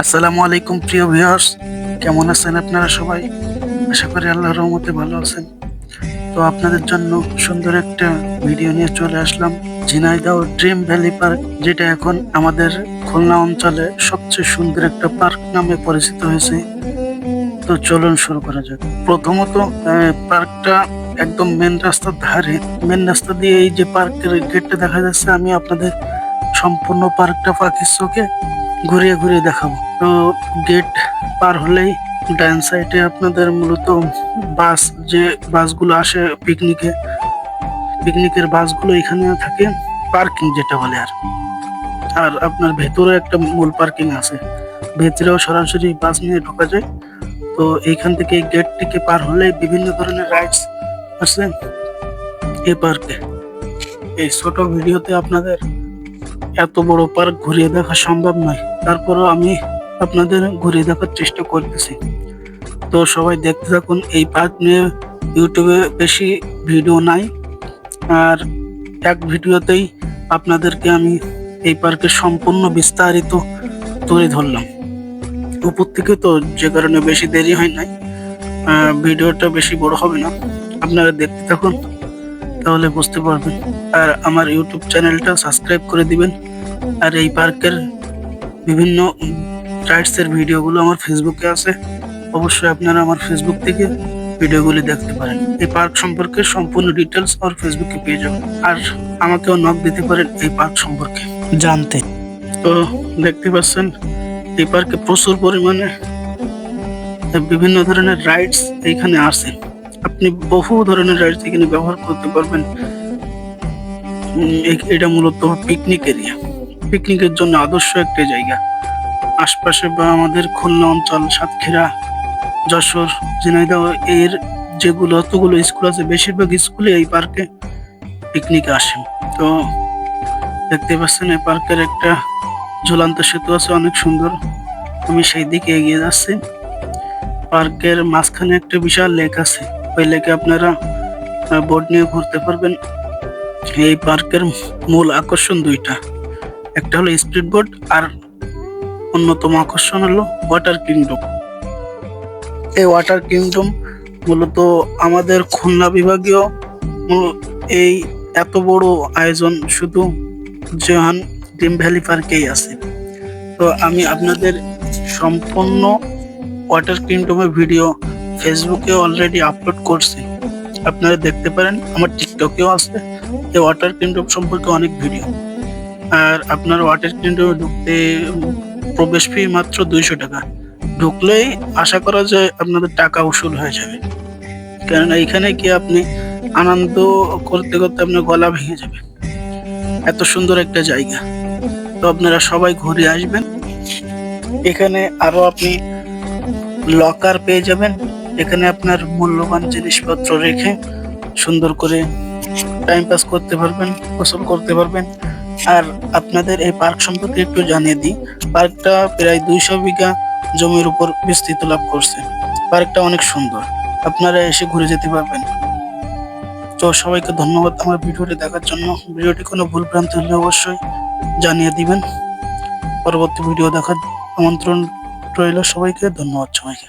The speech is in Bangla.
আসসালামু আলাইকুম, প্রিয় ভিউয়ার্স কেমন আছেন আপনারা সবাই? আশা করি আল্লাহর রহমতে ভালো আছেন। তো আপনাদের জন্য সুন্দর একটা ভিডিও নিয়ে চলে আসলাম। ঝিনাইদহ ড্রিম ভ্যালি পার্ক, যেটা এখন আমাদের খুলনা অঞ্চলে সবচেয়ে সুন্দর একটা পার্ক নামে পরিচিত হয়েছে। তো চলুন শুরু করা যাক। প্রথমত পার্কটা একদম মেন রাস্তার ধারে। মেন রাস্তা দিয়ে এই যে পার্কের গেটটা দেখা যাচ্ছে, আমি আপনাদের সম্পূর্ণ পার্কটা পাখির চোখে ঘুরিয়ে ঘুরিয়ে দেখাবো। তো গেট পার হলেই ডান সাইডে আপনাদের মূলত বাস যে বাসগুলো আসে পিকনিকে পিকনিকের বাসগুলো এখানে থাকে পার্কিং যেটা বলে আর। আর আপনার ভেতরে একটা মূল পার্কিং আছে। ভেতরেও সরাসরি বাস নিয়ে ঢোকা যায়। তো এইখান থেকে এই গেট থেকে পার হলে বিভিন্ন ধরনের রাইডস আছে এই পার্কে এই ছোট ভিডিওতে আপনাদের এত বড় পার্ক ঘুরিয়ে দেখা সম্ভব নয়। তারপরেও আমি আপনাদের ঘুরে দেখার চেষ্টা করতেছি। তো সবাই দেখতে থাকুন, এই পার্ক নিয়ে ইউটিউবে বেশি ভিডিও নাই। আর এক ভিডিওতেই আপনাদেরকে আমি এই পার্কের সম্পূর্ণ বিস্তারিত তুলে ধরলাম। উপর থেকে তো যে কারণে বেশি দেরি হয় নাই ভিডিওটা বেশি বড় হবে না। আপনারা দেখতে থাকুন, তাহলে বুঝতে পারবেন। আর আমার ইউটিউব চ্যানেলটা সাবস্ক্রাইব করে দিবেন। আর এই পার্কের বিভিন্ন রাইডস এর ভিডিওগুলো আমার ফেসবুকে আছে। অবশ্যই আপনারা আমার ফেসবুক থেকে ভিডিওগুলি দেখতে পারেন। এই পার্ক সম্পর্কে সম্পূর্ণ ডিটেলস আমার ফেসবুকে পেয়ে যাবেন। আর আমাকেও নক দিতে পারেন এই পার্ক সম্পর্কে। জানতে। তো দেখতে পাচ্ছেন, এই পার্কে প্রচুর পরিমাণে বিভিন্ন ধরনের রাইডস এইখানে আছে আপনি বহু ধরনের রাইডস এখানে ব্যবহার করতে পারবেন। এটা মূলত পিকনিক এরিয়া পিকনিকের জন্য আদর্শ একটা জায়গা। আশপাশে বা আমাদের খুলনা অঞ্চল, সাতক্ষীরা, যশোর, ঝিনাইদহ, এর যেগুলো, অতগুলো স্কুল আছে, বেশিরভাগ স্কুলে এই পার্কে পিকনিকে আসে। তো দেখতে পাচ্ছেন, এই পার্কের একটা ঝুলন্ত সেতু আছে, অনেক সুন্দর। আমি সেই দিকে এগিয়ে যাচ্ছি। পার্কের মাঝখানে একটা বিশাল লেক আছে। ওই লেকে আপনারা বোট নিয়ে ঘুরতে পারবেন। এই পার্কের মূল আকর্ষণ দুইটা। একটা হলো স্পিড বোট আর অন্যতম আকর্ষণ হলো ওয়াটার কিংডম। এই ওয়াটার কিংডম মূলত আমাদের খুলনা বিভাগীয় এই এত বড় আয়োজন শুধু জোহান ড্রিম ভ্যালি পার্কেই আছে। তো আমি আপনাদের সম্পূর্ণ ওয়াটার কিংডমের ভিডিও ফেসবুকে অলরেডি আপলোড করছি। আপনারা দেখতে পারেন, আমার টিকটকেও আছে। এই ওয়াটার কিংডম সম্পর্কে অনেক ভিডিও। আর আপনার ওয়াটার কিংডমে ঢুকতে, প্রবেশ ফি মাত্র দুইশো টাকা। ঢুকলেই আশা করা যায় আপনাদের টাকা উসুল হয়ে যাবে। কেননা এখানে কি আপনি আনন্দ করতে করতে আপনার গলা ভেঙে যাবে। এত সুন্দর একটা জায়গা। তো আপনারা সবাই ঘুরে আসবেন। এখানে আরও আপনি লকার পেয়ে যাবেন। এখানে আপনার মূল্যবান জিনিসপত্র রেখে সুন্দর করে টাইম পাস করতে পারবেন, গোসল করতে পারবেন। আর আপনাদের এই পার্ক সম্পর্কে একটু জানিয়ে দিই। পার্কটা প্রায় দুইশো বিঘা জমির উপর বিস্তৃত লাভ করছে। পার্কটা অনেক সুন্দর। আপনারা এসে ঘুরে যেতে পারবেন। তো সবাইকে ধন্যবাদ আমার ভিডিওটি দেখার জন্য। ভিডিওটি কোনো ভুল ভ্রান্তি হলে অবশ্যই জানিয়ে দিবেন। পরবর্তী ভিডিও দেখার আমন্ত্রণ রইল সবাইকে। ধন্যবাদ সবাইকে।